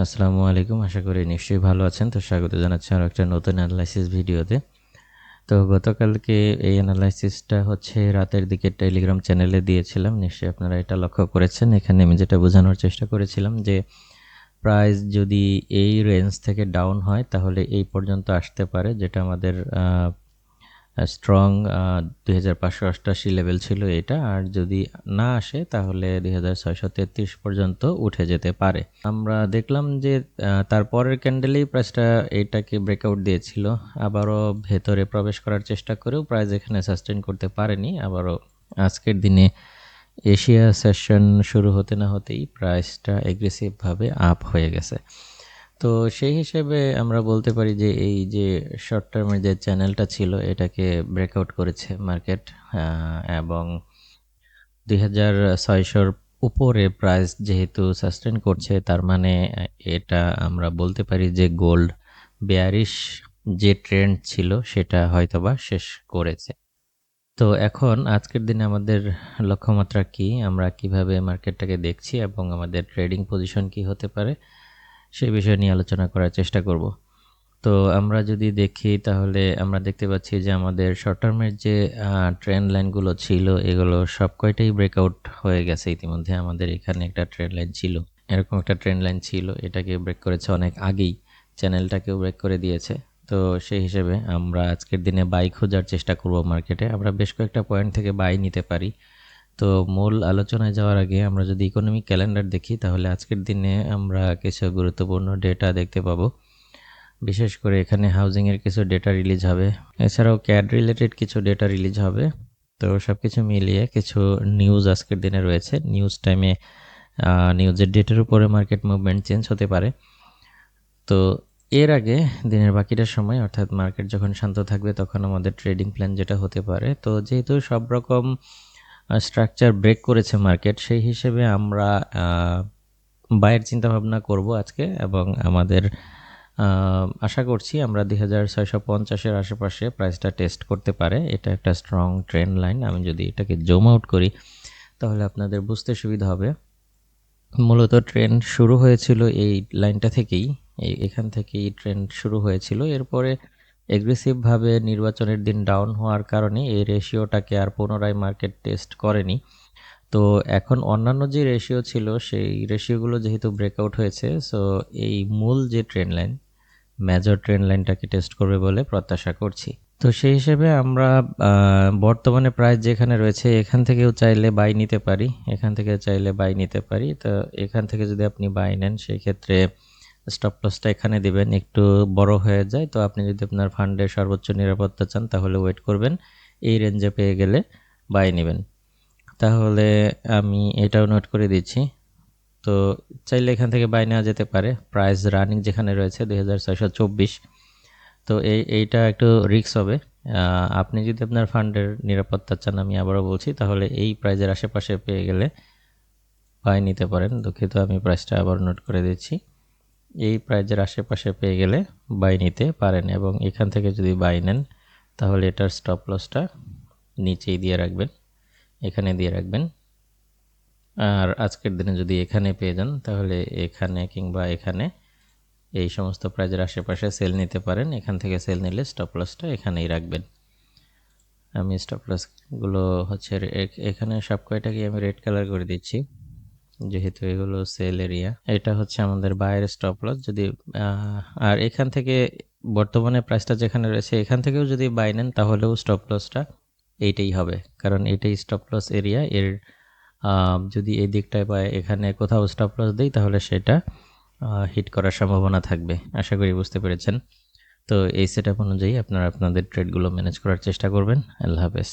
আসসালামু আলাইকুম, আশা করি নিশ্চয়ই ভালো আছেন। তো স্বাগত জানাচ্ছি আরও একটা নতুন অ্যানালাইসিস ভিডিওতে। তো গতকালকে এই অ্যানালাইসিসটা হচ্ছে রাতের দিকে টেলিগ্রাম চ্যানেলে দিয়েছিলাম। নিশ্চয়ই আপনারা এটা লক্ষ্য করেছেন। এখানে আমি যেটা বোঝানোর চেষ্টা করেছিলাম যে প্রাইস যদি এই রেঞ্জ থেকে ডাউন হয়, তাহলে এই পর্যন্ত আসতে পারে, যেটা আমাদের স্ট্রং দুই হাজার পাঁচশো অষ্টাশি লেভেল ছিল এটা। আর যদি না আসে, তাহলে দুই হাজার ছয়শো তেত্রিশ পর্যন্ত উঠে যেতে পারে। আমরা দেখলাম যে তারপরের ক্যান্ডেলেই প্রাইসটা এইটাকে ব্রেকআউট দিয়েছিল। আবারও ভেতরে প্রবেশ করার চেষ্টা করেও প্রাইস এখানে সাস্টেন করতে পারেনি। আবারও আজকের দিনে এশিয়া সেশন শুরু হতে না হতেই প্রাইসটা এগ্রেসিভভাবে আপ হয়ে গেছে। তো সেই হিসেবে আমরা বলতে পারি যে এই যে শর্ট টার্মের যে চ্যানেলটা ছিল, এটাকে ব্রেকআউট করেছে মার্কেট এবং দুই হাজার ছয়শোর উপরে প্রাইস যেহেতু সাস্টেন করছে, তার মানে এটা আমরা বলতে পারি যে গোল্ড বেয়ারিশ যে ট্রেন্ড ছিল, সেটা হয়তোবা শেষ করেছে। তো এখন আজকের দিনে আমাদের লক্ষ্যমাত্রা কি? আমরা কীভাবে মার্কেটটাকে দেখছি এবং আমাদের ট্রেডিং পজিশন কি হতে পারে? সেই বিষয় নিয়ে আলোচনা করার চেষ্টা করব। তো আমরা যদি দেখি তাহলে আমরা দেখতে পাচ্ছি যে আমাদের শর্ট টার্মের যে ট্রেন লাইনগুলো ছিল, এগুলো সব কয়টাই ব্রেকআউট হয়ে গেছে ইতিমধ্যে। আমাদের এখানে একটা ট্রেন লাইন ছিল। এরকম একটা ট্রেন লাইন ছিল। এটাকে ব্রেক করেছে অনেক আগেই। চ্যানেলটাকেও ব্রেক করে দিয়েছে। তো সেই হিসেবে আমরা আজকের দিনে বাই খোঁজার চেষ্টা করব মার্কেটে আমরা বেশ কয়েকটা পয়েন্ট থেকে বাই নিতে পারি। তো মূল আলোচনায় যাওয়ার আগে আমরা যদি ইকোনমিক ক্যালেন্ডার দেখি, তাহলে আজকের দিনে আমরা কিছু গুরুত্বপূর্ণ ডেটা দেখতে পাবো। বিশেষ করে এখানে হাউজিংয়ের কিছু ডেটা রিলিজ হবে। এছাড়াও ক্যাড রিলেটেড কিছু ডেটা রিলিজ হবে। তো সব কিছু মিলিয়ে কিছু নিউজ আজকের দিনে রয়েছে। নিউজ টাইমে নিউজের ডেটের উপরে মার্কেট মুভমেন্ট চেঞ্জ হতে পারে। তো এর আগে দিনের বাকিটার সময়, অর্থাৎ মার্কেট যখন শান্ত থাকবে, তখন আমাদের ট্রেডিং প্ল্যান যেটা হতে পারে। তো যেহেতু সব রকম স্ট্রাকচার ব্রেক করেছে মার্কেট সেই হিসেবে আমরা বাইয়ের চিন্তাভাবনা করব আজকে এবং আমাদের আশা করছি আমরা দুই হাজার ছয়শো পঞ্চাশের আশেপাশে প্রাইসটা টেস্ট করতে পারে। এটা একটা স্ট্রং ট্রেন্ড লাইন আমি যদি এটাকে জোম আউট করি, তাহলে আপনাদের বুঝতে সুবিধা হবে। মূলত ট্রেন্ড শুরু হয়েছিল এই লাইনটা থেকেই এখান থেকেই ট্রেন্ড শুরু হয়েছিল। এরপরে এগ্রেসিভভাবে নির্বাচনের দিন ডাউন হওয়ার কারণে এই রেশিওটাকে আর পুনরায় মার্কেট টেস্ট করেনি। তো এখন অন্যান্য যে রেশিও ছিল, সেই রেশিওগুলো যেহেতু ব্রেকআউট হয়েছে সো এই মূল যে ট্রেন্ড লাইন মেজর ট্রেন্ড লাইনটাকে টেস্ট করবে বলে প্রত্যাশা করছি। তো সেই হিসেবে আমরা বর্তমানে প্রাইস যেখানে রয়েছে, এখান থেকেও চাইলে বাই নিতে পারি। এখান থেকে চাইলে বাই নিতে পারি। তো এখান থেকে যদি আপনি বাই নেন, সেই ক্ষেত্রে স্টপ লসটা এখানে দিবেন। একটু বড় হয়ে যায়, তো আপনি যদি আপনার ফান্ডের সর্বোচ্চ নিরাপত্তা চান, তাহলে ওয়েট করবেন। এই রেঞ্জে পেয়ে গেলে বাই নেবেন। তাহলে আমি এটাও নোট করে দিচ্ছি। তো চাইলে এখান থেকে বাই নেওয়া যেতে পারে। প্রাইস রানিং যেখানে রয়েছে দু হাজার ছয়শো চব্বিশ। তো এই, এইটা একটু রিক্স হবে। আপনি যদি আপনার ফান্ডের নিরাপত্তা চান, আমি আবারও বলছি, তাহলে এই প্রাইজের আশেপাশে পেয়ে গেলে বাই নিতে পারেন। দুঃখিত, আমি প্রাইসটা আবার নোট করে দিচ্ছি। এই প্রাইজের আশেপাশে পেয়ে গেলে বাই নিতে পারেন এবং এখান থেকে যদি বাই নেন, তাহলে এটার স্টপ লসটা নিচেই দিয়ে রাখবেন, এখানে দিয়ে রাখবেন। আর আজকের দিনে যদি এখানে পেয়ে যান, তাহলে এখানে কিংবা এখানে এই সমস্ত প্রাইজের আশেপাশে সেল নিতে পারেন, এখান থেকে সেল নিলে স্টপ লসটা এখানেই রাখবেন। আমি স্টপ লসগুলো হচ্ছে এখানে সব কয়টাকে আমি রেড কালার করে দিচ্ছি। যেহেতু এগুলো সেল এরিয়া এটা হচ্ছে আমাদের বাইরের স্টপ লস যদি আর এখান থেকে বর্তমানে প্রাইসটা যেখানে রয়েছে, এখান থেকেও যদি বাই নেন, তাহলেও স্টপ লসটা এইটাই হবে। কারণ এটাই স্টপ লস এরিয়া এর যদি এই দিকটায় বা এখানে কোথাও স্টপ লস দিই, তাহলে সেটা হিট করার সম্ভাবনা থাকবে। আশা করি বুঝতে পেরেছেন। তো এই সেট অনুযায়ী আপনারা আপনাদের ট্রেডগুলো ম্যানেজ করার চেষ্টা করবেন। আল্লাহ হাফেজ।